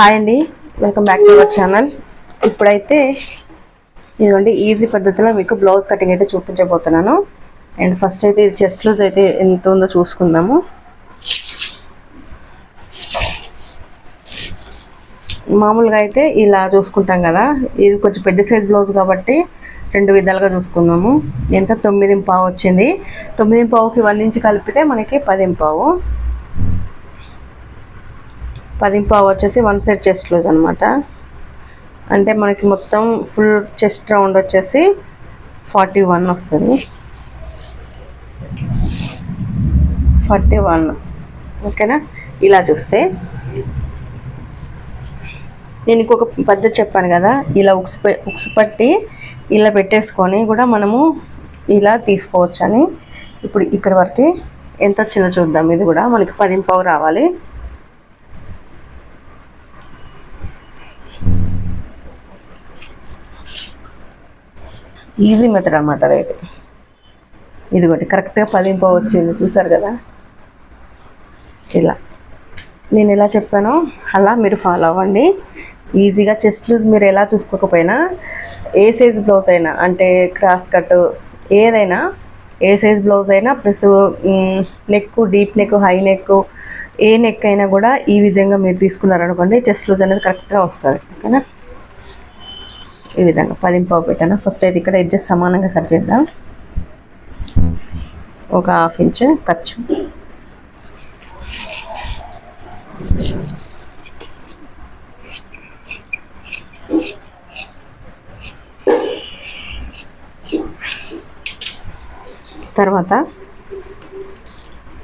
Hi అండి welcome back to our channel ఇప్పుడైతే ఇదిగోండి ఈజీ పద్ధతిలో మీకు బ్లౌజ్ కటింగ్ అయితే చూపించబోతున్నాను. అండ్ ఫస్ట్ అయితే ఇది చెస్ట్ లూజ్ అయితే ఎంత ఉందో చూసుకుందాము. మామూలుగా అయితే ఇలా చూసుకుంటాం కదా ఇది కొంచెం పెద్ద సైజ్ బ్లౌజ్ కాబట్టి రెండు విధాలుగా చూసుకుందాము. ఎంత? తొమ్మిది పావు వచ్చింది. తొమ్మిది పావుకి వన్ ఇంచ్ కలిపితే మనకి పది పదింపావు వచ్చేసి వన్ సైడ్ చెస్ట్ లూజ్ అనమాట అంటే మనకి మొత్తం ఫుల్ చెస్ట్ రౌండ్ వచ్చేసి ఫార్టీ వన్ వస్తుంది. Forty one. ఓకేనా? ఇలా చూస్తే. నేను ఇంకొక పద్ధతి చెప్పాను కదా ఇలా ఉక్స్ ఉక్స్ పట్టి ఇలా పెట్టేసుకొని కూడా మనము ఇలా తీసుకోవచ్చు అని ఇప్పుడు ఇక్కడ వరకు ఎంత వచ్చిందో చూద్దాం. ఇది కూడా మనకి పదింపావు రావాలి. ఈజీ మెథడ్ అన్నమాట అదైతే. ఇదిగోటి కరెక్ట్గా పది వచ్చింది చూసారు కదా? ఇలా. నేను ఎలా చెప్పానో అలా మీరు ఫాలో అవ్వండి. ఈజీగా చెస్ట్ లూజ్ మీరు ఎలా చూసుకోకపోయినా ఏ సైజ్ బ్లౌజ్ అయినా అంటే క్రాస్ కట్ ఏదైనా ఏ సైజ్ బ్లౌజ్ అయినా plus neck deep neck high neck ఏ నెక్ అయినా కూడా ఈ విధంగా మీరు తీసుకున్నారనుకోండి చెస్ట్ లూజ్ అనేది కరెక్ట్గా వస్తుంది. ఓకేనా? ఈ విధంగా పదింపావు పెట్టాను. ఫస్ట్ అయితే ఇక్కడ ఎడ్జెస్ సమానంగా కట్ చేద్దాం. ఒక హాఫ్ ఇంచ్ ఖర్చు తర్వాత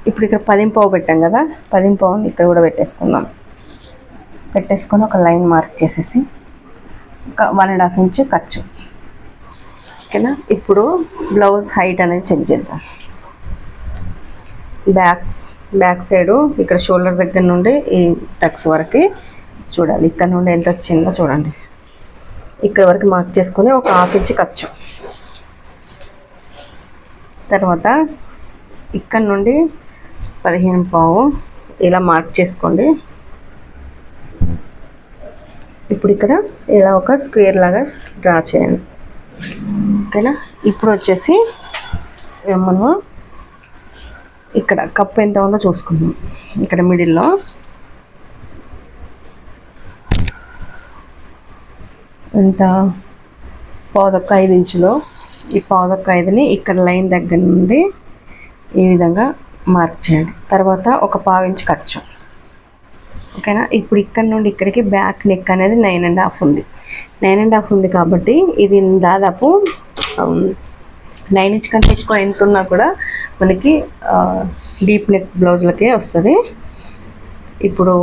ఇప్పుడు ఇక్కడ పదింపావు పెట్టాం కదా. పదింపావుని ఇక్కడ కూడా పెట్టేసుకుందాం. పెట్టేసుకొని ఒక లైన్ మార్క్ చేసేసి వన్ అండ్ హాఫ్ ఇంచ్ ఖర్చు. ఓకేనా? ఇప్పుడు బ్లౌజ్ హైట్ అనేది చెక్ చేద్దాం. బ్యాక్స్ బ్యాక్ సైడు ఇక్కడ షోల్డర్ దగ్గర నుండి ఈ టక్స్ వరకు చూడాలి. ఇక్కడ నుండి ఎంత వచ్చిందో చూడండి. ఇక్కడ వరకు మార్క్ చేసుకుని ఒక హాఫ్ ఇంచ్ ఖర్చు. తర్వాత ఇక్కడ నుండి పదిహేను పావు ఇలా మార్క్ చేసుకోండి. ఇప్పుడు ఇక్కడ ఇలా ఒక స్క్వేర్ లాగా డ్రా చేయండి. ఓకేనా? ఇప్పుడు వచ్చేసి మనము ఇక్కడ కప్ ఎంత ఉందో చూసుకుందాం. ఇక్కడ మిడిల్లో ఎంత? పాదొక్క ఐదు ఇంచులు. ఈ పాదొక్క ఐదుని ఇక్కడ లైన్ దగ్గర నుండి ఈ విధంగా మార్క్ చేయండి. తర్వాత ఒక పావు ఇంచు ఖర్చు. ఓకేనా? ఇప్పుడు ఇక్కడ నుండి ఇక్కడికి బ్యాక్ నెక్ అనేది నైన్ అండ్ హాఫ్ ఉంది. నైన్ అండ్ హాఫ్ ఉంది కాబట్టి ఇది దాదాపు నైన్ ఇంచ్ కంటే ఎక్కువ ఎంత ఉన్నా కూడా మనకి డీప్ నెక్ బ్లౌజ్లకే వస్తుంది. ఇప్పుడు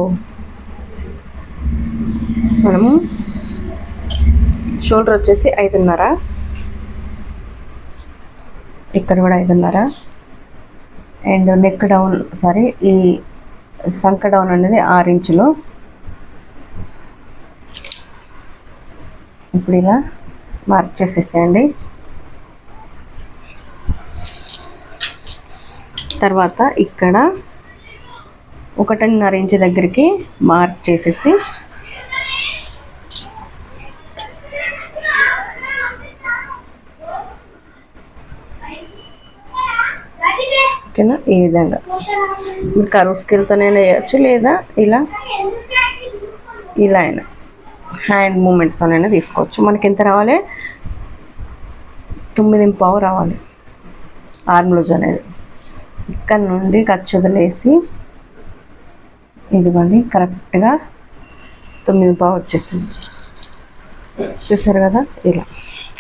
మనము షోల్డర్ వచ్చేసి ఐదున్నర. ఇక్కడ కూడా ఐదున్నర. అండ్ నెక్ డౌన్ సారీ ఈ సంక డౌన్ అనేది ఆరు ఇంచులు ఇప్పుడు ఇలా మార్క్ చేసేసేయండి. తర్వాత ఇక్కడ ఒకటిన్నర ఇంచు దగ్గరికి మార్క్ చేసేసి ఓకేనా? ఈ విధంగా. మీరు కరువు స్కిల్తోనైనా చేయొచ్చు లేదా ఇలా ఇలా అయినా హ్యాండ్ మూమెంట్తోనైనా తీసుకోవచ్చు. మనకి ఎంత రావాలి? తొమ్మిది పావు రావాలి. ఆర్మ్లోజ్ అనేది. ఇక్కడ నుండి ఖర్చు వదిలేసి ఇదిగోండి కరెక్ట్గా తొమ్మిది పావు వచ్చేసింది. చూసారు కదా? ఇలా.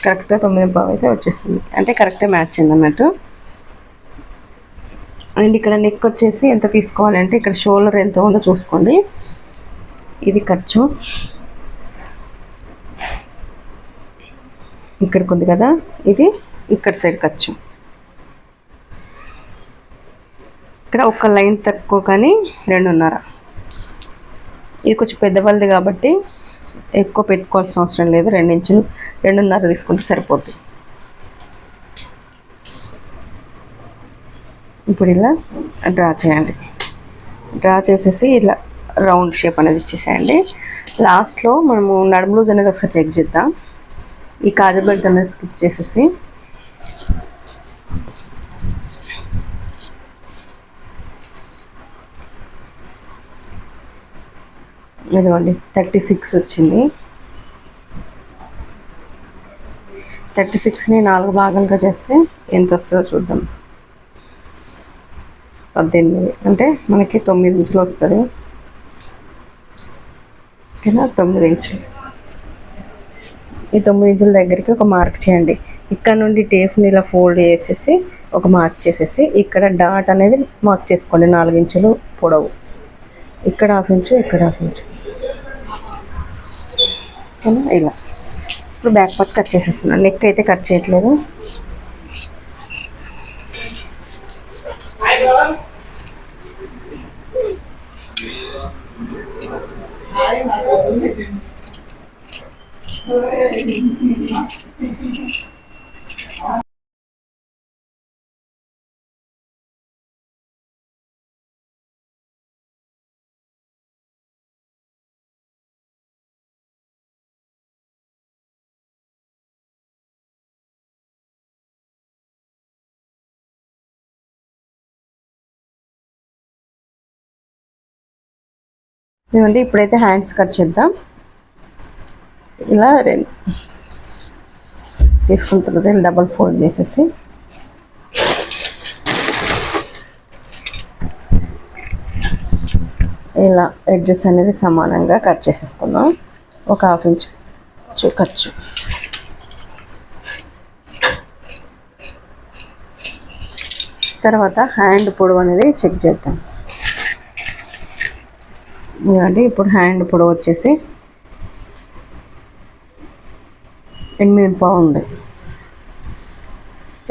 కరెక్ట్గా తొమ్మిది పావు అయితే వచ్చేసింది. అంటే కరెక్ట్గా మ్యాచ్ అయింది అన్నట్టు అండ్ ఇక్కడ నెక్ వచ్చేసి ఎంత తీసుకోవాలంటే ఇక్కడ షోల్డర్ ఎంత ఉందో చూసుకోండి. ఇది ఖర్చు. ఇక్కడికి ఉంది కదా. ఇది ఇక్కడ సైడ్ ఖర్చు. ఇక్కడ ఒక లైన్ తక్కువ కానీ రెండున్నర. ఇది కొంచెం పెద్దవాళ్ళది కాబట్టి ఎక్కువ పెట్టుకోవాల్సిన అవసరం లేదు. రెండు ఇంచులు రెండున్నర తీసుకుంటే సరిపోద్ది. ఇప్పుడు ఇలా డ్రా చేయండి. డ్రా చేసేసి ఇలా రౌండ్ షేప్ అనేది ఇచ్చేసేయండి. లాస్ట్లో మనము నడుములూజ్ అనేది ఒకసారి చెక్ చేద్దాం. ఈ కాజు బెల్ట్ అనేది స్కిప్ చేసేసి. ఇదిగోండి థర్టీ సిక్స్ వచ్చింది. థర్టీ సిక్స్ని నాలుగు భాగాలుగా చేస్తే ఎంత వస్తుందో చూద్దాం. పద్దెనిమిది. అంటే మనకి తొమ్మిది ఇంచులు వస్తుంది. ఓకేనా? తొమ్మిది ఇంచులు. ఈ తొమ్మిది ఇంచుల దగ్గరికి ఒక మార్క్ చేయండి. ఇక్కడ నుండి టేఫ్ని ఇలా ఫోల్డ్ చేసేసి ఒక మార్క్ చేసేసి ఇక్కడ డాట్ అనేది మార్క్ చేసుకోండి. నాలుగు ఇంచులు పొడవు. ఇక్కడ హాఫ్ ఇంచు ఇక్కడ హాఫ్ ఇంచు. ఇలా. ఇప్పుడు బ్యాక్ పార్ట్ కట్ చేసేస్తున్నాను. నెక్ అయితే కట్ చేయట్లేదు. ఇదిగోండి ఇప్పుడైతే హ్యాండ్స్ కట్ చేద్దాం. ఇలా రెండు తీసుకున్న తర్వాత డబల్ ఫోల్డ్ చేసేసి. ఇలా ఎడ్జెస్ అనేది సమానంగా కట్ చేసేసుకుందాం. ఒక హాఫ్ ఇంచ్ ఖర్చు తర్వాత హ్యాండ్ పొడవు అనేది చెక్ చేద్దాం. ఇదండి ఇప్పుడు హ్యాండ్ పొడవు వచ్చేసి ఎనిమిది పావు ఉంది.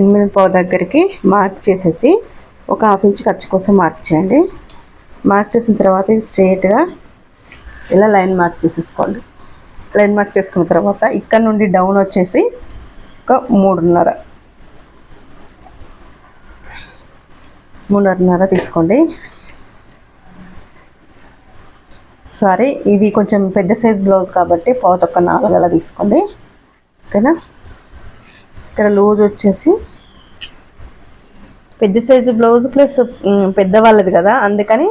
ఎనిమిది పావు దగ్గరికి మార్క్ చేసేసి ఒక హాఫ్ ఇంచ్ ఖర్చు కోసం మార్క్ చేయండి. మార్క్ చేసిన తర్వాత ఇది స్ట్రైట్గా ఇలా లైన్ మార్క్ చేసేసుకోండి. లైన్ మార్క్ చేసుకున్న తర్వాత ఇక్కడ నుండి డౌన్ వచ్చేసి ఒక మూడున్నర. మూడున్నర తీసుకోండి. సారీ ఇది కొంచెం పెద్ద సైజ్ బ్లౌజ్ కాబట్టి పావుతొక్క నాలుగు అలా తీసుకోండి. ఓకేనా? ఇక్కడ లూజ్ వచ్చేసి పెద్ద సైజు బ్లౌజ్ ప్లస్ పెద్ద వాళ్ళది కదా అందుకని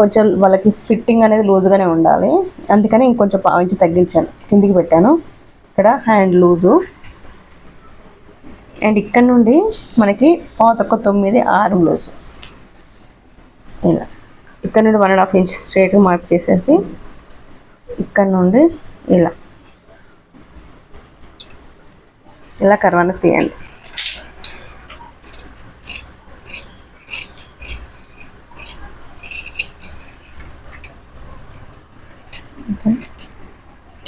కొంచెం వాళ్ళకి ఫిట్టింగ్ అనేది లూజ్గానే ఉండాలి. అందుకని ఇంకొంచెం పావించి తగ్గించాను కిందికి పెట్టాను. ఇక్కడ హ్యాండ్ లూజు. అండ్ ఇక్కడ నుండి మనకి పావుతొక్క తొమ్మిది ఆరు లూజు. ఇలా. ఇక్కడ నుండి వన్ అండ్ హాఫ్ ఇంచ్ స్ట్రైట్గా మార్క్ చేసేసి ఇక్కడ నుండి ఇలా. ఇలా కర్వానికి తీయండి. ఓకే.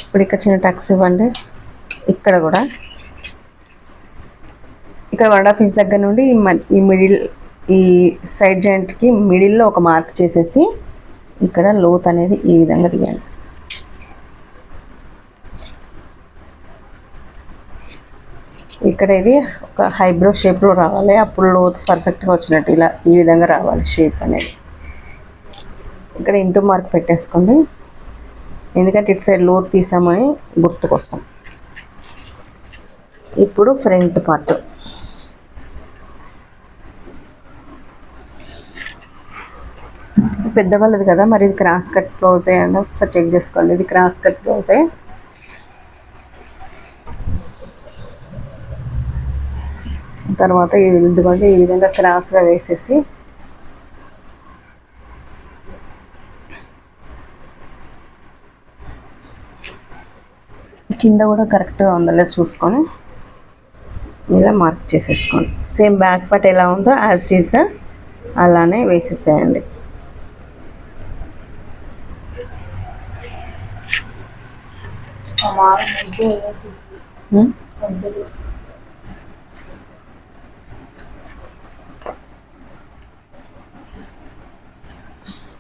ఇప్పుడు ఇక్కడ చిన్న టక్స్ ఇవ్వండి. ఇక్కడ కూడా. ఇక్కడ వన్ హాఫ్ ఇంచ్ దగ్గర నుండి మ- ఈ మిడిల్ ఈ సైడ్ జాయింట్కి మిడిల్లో ఒక మార్క్ చేసేసి ఇక్కడ లోత్ అనేది ఈ విధంగా తీయండి ఇక్కడ ఇది ఒక హైబ్రో షేప్లో రావాలి. అప్పుడు లోతు పర్ఫెక్ట్గా వచ్చినట్టు ఇలా ఈ విధంగా రావాలి షేప్ అనేది. ఇక్కడ ఇంటూ మార్క్ పెట్టేసుకోండి. ఎందుకంటే ఇటు సైడ్ లోతు తీసామని గుర్తుకొస్తాం. ఇప్పుడు ఫ్రంట్ పార్ట్. పెద్దవాళ్ళది కదా మరి ఇది క్రాస్ కట్ బ్లౌజే అని ఒకసారి చెక్ చేసుకోండి. ఇది క్రాస్ కట్ బ్లౌజే తర్వాత ఇది ఈ విధంగా క్రాస్గా వేసేసి కింద కూడా కరెక్ట్గా ఉందలే చూసుకొని ఇలా మార్క్ చేసేసుకోండి. సేమ్ బ్యాక్ పార్ట్ ఎలా ఉందో యాజ్ టీజ్గా అలానే వేసేసేయండి.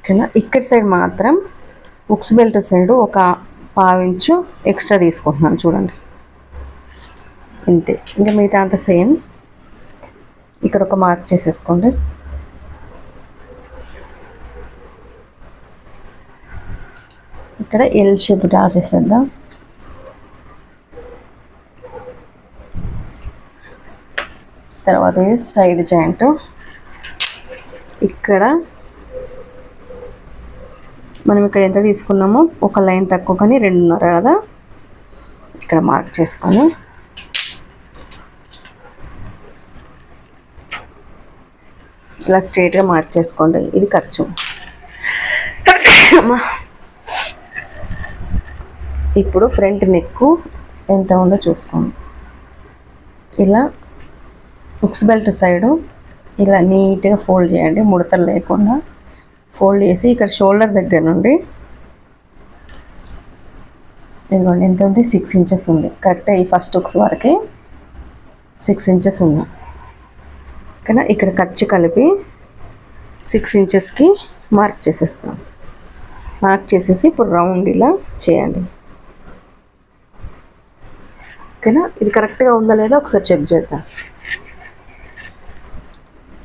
ఓకేనా? ఇక్కడ సైడ్ మాత్రం ఉక్స్ బెల్ట్ సైడ్ ఒక పావించు ఎక్స్ట్రా తీసుకుంటున్నాను చూడండి. ఇంతే. ఇంకా మిగతా అంత సేమ్. ఇక్కడ ఒక మార్క్ చేసేసుకోండి. ఇక్కడ ఎల్ షేప్ డ్రా చేసేద్దాం. తర్వాత ఇది సైడ్ జాయింట్ ఇక్కడ మనం ఇక్కడ ఎంత తీసుకున్నామో ఒక లైన్ తక్కువ కానీ రెండున్నర కదా? ఇక్కడ మార్క్ చేసుకొని. ఇలా స్ట్రైట్గా మార్క్ చేసుకోండి. ఇది ఖర్చు. ఇప్పుడు ఫ్రంట్ నెక్ ఎంత ఉందో చూసుకోండి. ఇలా హుక్స్ బెల్ట్ సైడు ఇలా నీట్గా ఫోల్డ్ చేయండి ముడతలు లేకుండా ఫోల్డ్ చేసి ఇక్కడ షోల్డర్ దగ్గర నుండి ఇదిగోండి ఎంత ఉంది? సిక్స్ ఇంచెస్ ఉంది. కరెక్ట్గా ఈ ఫస్ట్ హుక్స్ వరకే సిక్స్ ఇంచెస్ ఉంది ఇక్కడ ఇక్కడ ఖర్చు కలిపి సిక్స్ ఇంచెస్కి మార్క్ చేసేస్తాం. మార్క్ చేసేసి ఇప్పుడు రౌండ్ ఇలా చేయండి. ఓకేనా? ఇది కరెక్ట్గా ఉందా లేదా ఒకసారి చెక్ చేద్దాం.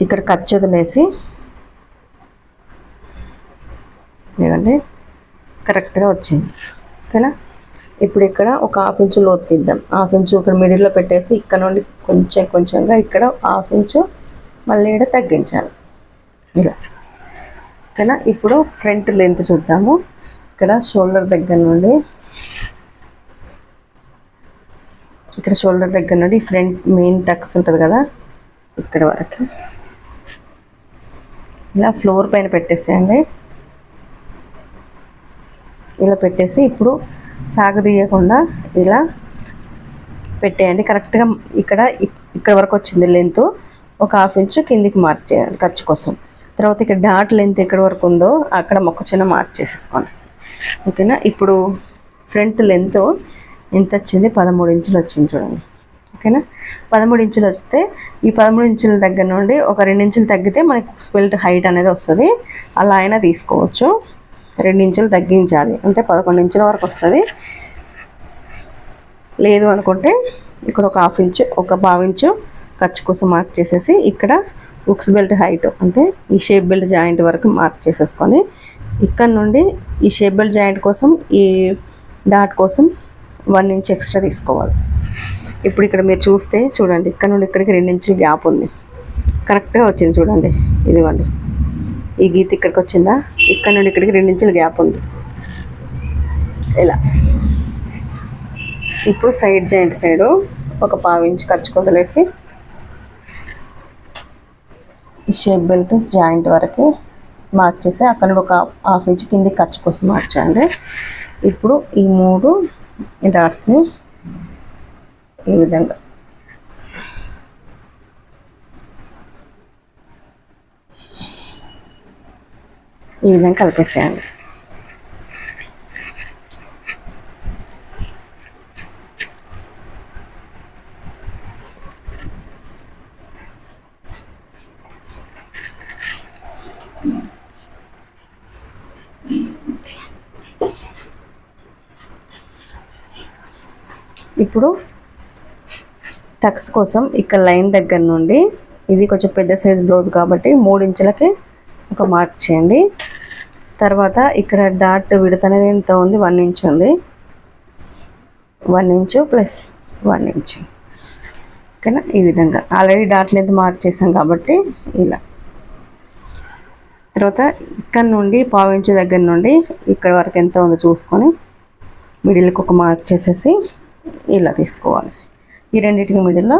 ఇక్కడ ఖర్చు వదిలేసి ఏమండి కరెక్ట్గా వచ్చింది. ఓకేనా? ఇప్పుడు ఇక్కడ ఒక హాఫ్ ఇంచు లోతు తీద్దాం. హాఫ్ ఇంచు ఇక్కడ మిడిల్లో పెట్టేసి ఇక్కడ నుండి కొంచెం కొంచెంగా ఇక్కడ హాఫ్ ఇంచు మళ్ళీ ఇక్కడ తగ్గించాలి. ఇలా. ఓకేనా? ఇప్పుడు ఫ్రంట్ లెంత్ చూద్దాము. ఇక్కడ షోల్డర్ దగ్గర నుండి ఇక్కడ షోల్డర్ దగ్గర నుండి ఫ్రంట్ మెయిన్ టక్స్ ఉంటుంది కదా ఇక్కడ వరకు. ఇలా ఫ్లోర్ పైన పెట్టేసేయండి. ఇలా పెట్టేసి ఇప్పుడు సాగదీయకుండా ఇలా పెట్టేయండి. కరెక్ట్గా ఇక్కడ ఇక్కడ వరకు వచ్చింది లెంత్ ఒక హాఫ్ ఇంచు కిందికి మార్చేయాలి ఖర్చు కోసం. తర్వాత ఇక్కడ డాట్ లెంత్ ఎక్కడ వరకు ఉందో అక్కడ మొక్క చిన్న మార్క్ చేసేసుకోండి. ఓకేనా? ఇప్పుడు ఫ్రంట్ లెంత్ ఎంత వచ్చింది? పదమూడు ఇంచులు వచ్చింది చూడండి. ఓకేనా? పదమూడు ఇంచులు వస్తే ఈ పదమూడు ఇంచుల దగ్గర నుండి ఒక రెండు ఇంచులు తగ్గితే మనకి స్పెల్ట్ హైట్ అనేది వస్తుంది. అలా అయినా తీసుకోవచ్చు. రెండు ఇంచులు తగ్గించాలి. అంటే పదకొండు ఇంచుల వరకు వస్తుంది. లేదు అనుకుంటే ఇక్కడ ఒక హాఫ్ ఇంచు ఒక పావు ఇంచు ఖర్చు కోసం మార్క్ చేసేసి ఇక్కడ ఉక్స్ బెల్ట్ హైట్ అంటే ఈ షేప్ బెల్ట్ జాయింట్ వరకు మార్క్ చేసేసుకొని ఇక్కడ నుండి ఈ షేప్ బెల్ట్ జాయింట్ కోసం ఈ డాట్ కోసం వన్ ఇంచ్ ఎక్స్ట్రా తీసుకోవాలి. ఇప్పుడు ఇక్కడ మీరు చూస్తే చూడండి ఇక్కడ నుండి ఇక్కడికి రెండు ఇంచులు గ్యాప్ ఉంది. కరెక్ట్గా వచ్చింది చూడండి ఇదిగోండి. ఈ గీత ఇక్కడికి వచ్చిందా? ఇక్కడ నుండి ఇక్కడికి రెండు ఇంచులు గ్యాప్ ఉంది. ఇలా. ఇప్పుడు సైడ్ జాయింట్ సైడు ఒక పావు ఇంచు ఖర్చు వదిలేసి ఈ షేప్ బెల్ట్ జాయింట్ వరకు మార్చేసి అక్కడ నుండి ఒక హాఫ్ ఇంచ్ కింది ఖర్చు కోసం మార్చండి. ఇప్పుడు ఈ మూడు డాట్స్ని ఈ విధంగా. ఈ విధంగా కలిపేసేయండి. ఇప్పుడు టక్స్ కోసం ఇక్కడ లైన్ దగ్గర నుండి ఇది కొంచెం పెద్ద సైజ్ బ్లౌజ్ కాబట్టి మూడు ఇంచులకి ఒక మార్క్ చేయండి. తర్వాత ఇక్కడ డాట్ విడత అనేది ఎంత ఉంది? వన్ ఇంచ్ ఉంది. One inch plus one inch. ఓకేనా? ఈ విధంగా. ఆల్రెడీ డాట్ లెంత్ మార్క్ చేసాం కాబట్టి ఇలా. తర్వాత ఇక్కడ నుండి పావు ఇంచు దగ్గర నుండి ఇక్కడ వరకు ఎంత ఉందో చూసుకొని మిడిల్కి ఒక మార్క్ చేసేసి ఇలా తీసుకోవాలి. ఈ రెండింటికి మిడిల్లో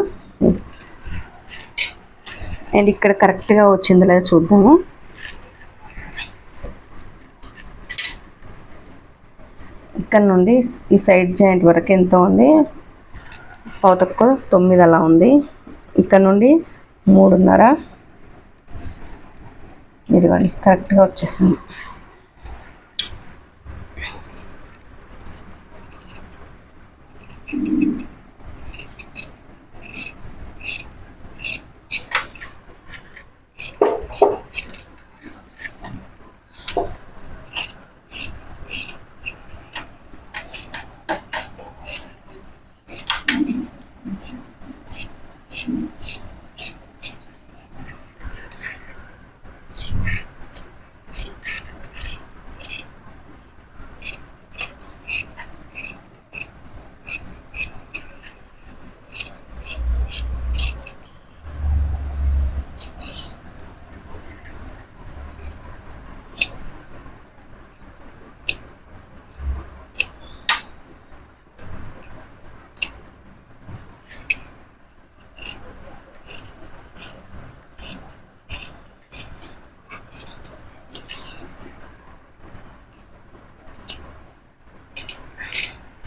అండ్ ఇక్కడ కరెక్ట్గా వచ్చింది లేదా చూద్దాము. ఇక్కడ నుండి ఈ సైడ్ జాయింట్ వరకు ఎంత ఉంది? పావు తక్కువ తొమ్మిది అలా ఉంది. ఇక్కడ నుండి మూడున్నర. ఇదిగోండి కరెక్ట్గా వచ్చేసింది.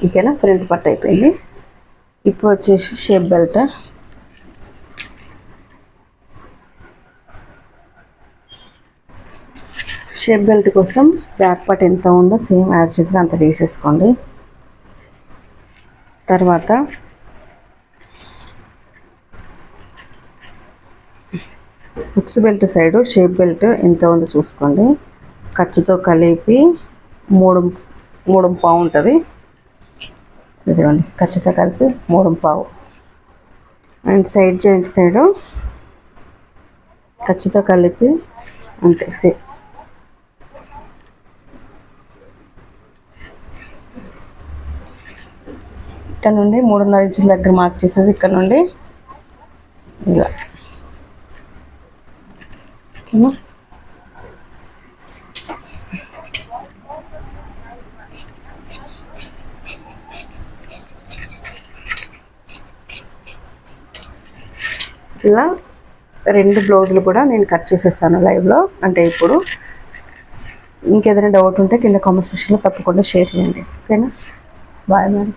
ఓకేనా ఫ్రంట్ పట్ అయిపోయింది. ఇప్పుడు వచ్చేసి షేప్ బెల్ట్. షేప్ బెల్ట్ కోసం బ్యాక్ పార్ట్ ఎంత ఉందో సేమ్ యాజ్గా అంత తీసేసుకోండి. తర్వాత books belt side shape belt ఎంత ఉందో చూసుకోండి. ఖర్చుతో కలిపి మూడు మూడు పావు ఉంటుంది ఇదిగోండి ఖచ్చితంగా కలిపి మూడు పావు. అండ్ సైడ్ జాయింట్ సైడు ఖచ్చితంగా కలిపి అంతే సేమ్. ఇక్కడ నుండి మూడున్నర ఇంచుల దగ్గర మార్క్ చేసేసి ఇక్కడ నుండి ఇలా. ఓకేనా? ఇలా రెండు బ్లౌజులు కూడా నేను కట్ చేసేస్తాను లైవ్లో. అంటే ఇప్పుడు ఇంకేదైనా డౌట్ ఉంటే కింద కామెంట్ సెక్షన్లో తప్పకుండా షేర్ చేయండి. ఓకేనా? బాయ్ మరి.